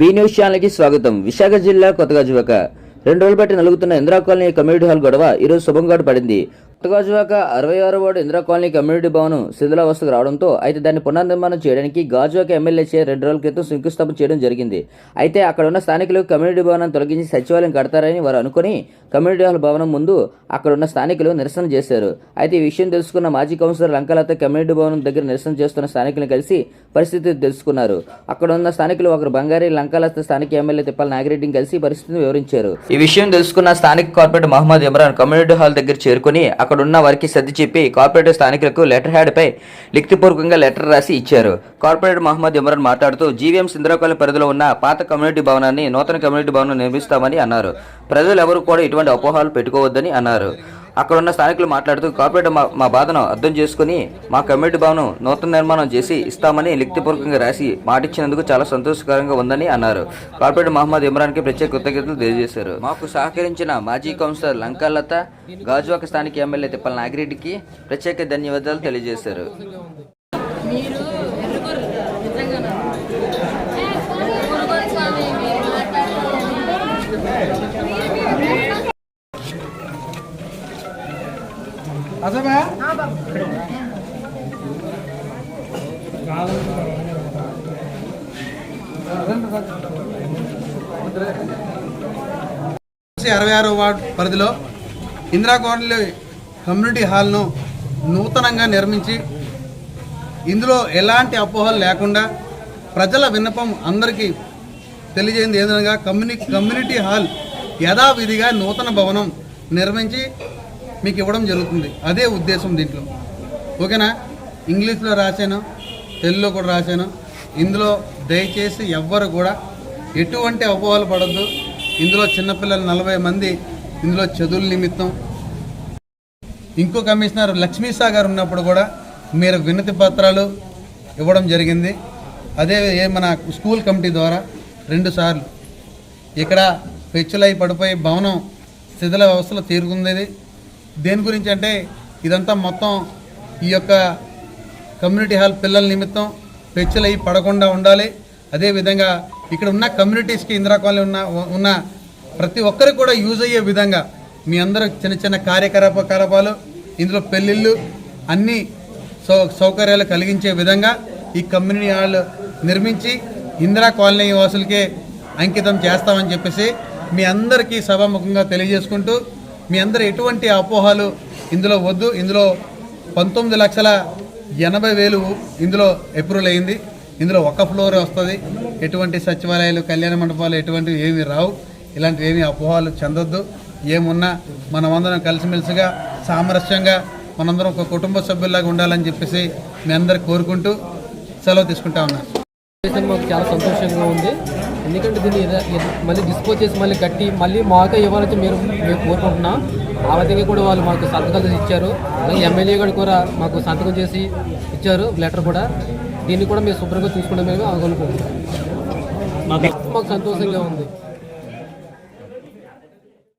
Be news ఛానల్కి స్వాగతం. విశాఖ జిల్లా కొత్తగా కొత్తగాజువాక రెండు రోజుల బట్టి నలుగుతున్న ఇందిరా కాలనీ కమ్యూనిటీ హాల్ గొడవ ఈరోజు శుభంగా పడింది. గాజువాక అరవై ఆరు వార్డు ఇందిరా కాలనీ కమ్యూనిటీ భవనం శిథిలావస్థకు రావడంతో అయితే దాన్ని పునర్నిర్మాణం చేయడానికి గాజువాక ఎమ్మెల్యే చే రెండు రోజుల క్రితం శంకుస్థాపన చేయడం జరిగింది. అయితే అక్కడ ఉన్న స్థానికులు కమ్యూనిటీ భవనం తొలగించి సచివాలయం కడతారని వారు అనుకుని కమ్యూనిటీ హాల్ భవనం ముందు అక్కడ ఉన్న స్థానికులు నిరసన చేశారు. అయితే ఈ విషయం తెలుసుకున్న మాజీ కౌన్సిలర్ లంకలత కమ్యూనిటీ భవనం దగ్గర నిరసన చేస్తున్న స్థానికులను కలిసి పరిస్థితి తెలుసుకున్నారు. అక్కడ ఉన్న స్థానికులు ఒకరు బంగారి లంకలత స్థానిక ఎమ్మెల్యే తిప్పల నాగిరెడ్డిని కలిసి పరిస్థితిని వివరించారు. ఈ విషయం తెలుసుకున్న స్థానిక corporator Mohammed Imran community hall దగ్గర చేరుకుని అక్కడున్న వారికి సర్ది చెప్పి కార్పొరేటర్ స్థానికులకు లెటర్ హ్యాడ్ పై లిఖితపూర్వకంగా లెటర్ రాసి ఇచ్చారు. కార్పొరేటర్ మహమ్మద్ ఇమ్రాన్ మాట్లాడుతూ జీవీఎం సింద్రాకాలం పరిధిలో ఉన్న పాత కమ్యూనిటీ భవనాన్ని నూతన కమ్యూనిటీ భవనం నిర్మిస్తామని అన్నారు. ప్రజలు ఎవరు కూడా ఇటువంటి అపోహాలు పెట్టుకోవద్దని అన్నారు. అక్కడున్న స్థానికులు మాట్లాడుతూ కార్పొరేటర్ మా మా బాధను అర్థం చేసుకుని మా కమ్యూనిటీ భవనం నూతన నిర్మాణం చేసి ఇస్తామని లిఖితపూర్వకంగా రాసి మాటిచ్చినందుకు చాలా సంతోషకరంగా ఉందని అన్నారు. కార్పొరేటర్ మహమ్మద్ ఇమ్రాన్కి ప్రత్యేక కృతజ్ఞతలు తెలియజేశారు. మాకు సహకరించిన మాజీ కౌన్సిలర్ లంకాలత గాజువాక స్థానిక ఎమ్మెల్యే తిప్పల నాగిరెడ్డికి ప్రత్యేక ధన్యవాదాలు తెలియజేశారు. మీరు అసమా అరవై ఆరో వార్డు పరిధిలో ఇందిరా కాలనీ కమ్యూనిటీ హాల్ను నూతనంగా నిర్మించి ఇందులో ఎలాంటి అపోహలు లేకుండా ప్రజల విన్నపం అందరికీ తెలియజేయండి ఏదనగా కమ్యూని కమ్యూనిటీ హాల్ యథావిధిగా నూతన భవనం నిర్మించి మీకు ఇవ్వడం జరుగుతుంది. అదే ఉద్దేశం దీంట్లో. ఓకేనా? ఇంగ్లీష్లో రాశాను తెలుగులో కూడా రాశాను. ఇందులో దయచేసి ఎవ్వరు కూడా ఎటువంటి అపోహలు పడద్దు. ఇందులో చిన్నపిల్లలు నలభై మంది ఇందులో చదువుల నిమిత్తం. ఇంకో కమిషనర్ లక్ష్మీసా గారు ఉన్నప్పుడు కూడా మీరు వినతి పత్రాలు ఇవ్వడం జరిగింది. అదే ఏ మన స్కూల్ కమిటీ ద్వారా రెండు సార్లు. ఇక్కడ పెచ్చులై పడిపోయి భవనం శిథిల వ్యవస్థలో తీరుకుంది దేని గురించి అంటే ఇదంతా మొత్తం ఈ యొక్క కమ్యూనిటీ హాల్ పిల్లల నిమిత్తం పెచ్చులై పడకుండా ఉండాలి. అదేవిధంగా ఇక్కడ ఉన్న కమ్యూనిటీస్కి ఇందిరా కాలనీ ఉన్న ఉన్న ప్రతి ఒక్కరికి కూడా యూజ్ అయ్యే విధంగా మీ అందరూ చిన్న చిన్న కార్యకలాపాలు ఇందులో పెళ్ళిళ్ళు అన్ని సౌ సౌకర్యాలు కలిగించే విధంగా ఈ కమ్యూనిటీ హాల్ నిర్మించి ఇందిరా కాలనీ వాసులకే అంకితం చేస్తామని చెప్పేసి మీ అందరికీ సభాముఖంగా తెలియజేసుకుంటూ మీ అందరు ఎటువంటి అపోహలు ఇందులో వద్దు. ఇందులో పంతొమ్మిది లక్షల ఎనభై వేలు ఇందులో అప్రూవల్ అయింది. ఇందులో ఒక ఫ్లోర్ వస్తుంది. ఎటువంటి సచివాలయాలు కళ్యాణ మండపాలు ఎటువంటివి ఏమి రావు. ఇలాంటివి ఏమి అపోహలు చెందొద్దు. ఏమున్నా మనమందరం కలిసిమెలిసిగా సామరస్యంగా మనందరం ఒక కుటుంబ సభ్యుల్లాగా ఉండాలని చెప్పేసి మీ అందరు కోరుకుంటూ సెలవు తీసుకుంటా ఉన్నాను. మాకు చాలా సంతోషంగా ఉంది. ఎందుకంటే దీన్ని మళ్ళీ డిస్పోజ్ చేసి మళ్ళీ కట్టి మళ్ళీ మాకే ఇవ్వాలని మీరు మేము కోరుకుంటున్నాం. ఆ విధంగా కూడా వాళ్ళు మాకు సంతకాలు చేసి ఇచ్చారు. అలాగే ఎమ్మెల్యే గారు కూడా మాకు సంతకం చేసి ఇచ్చారు లెటర్ కూడా. దీన్ని కూడా మేము శుభ్రంగా చూసుకుంటాం మేము అనుకుంటున్నాం. మాకు సంతోషంగా ఉంది.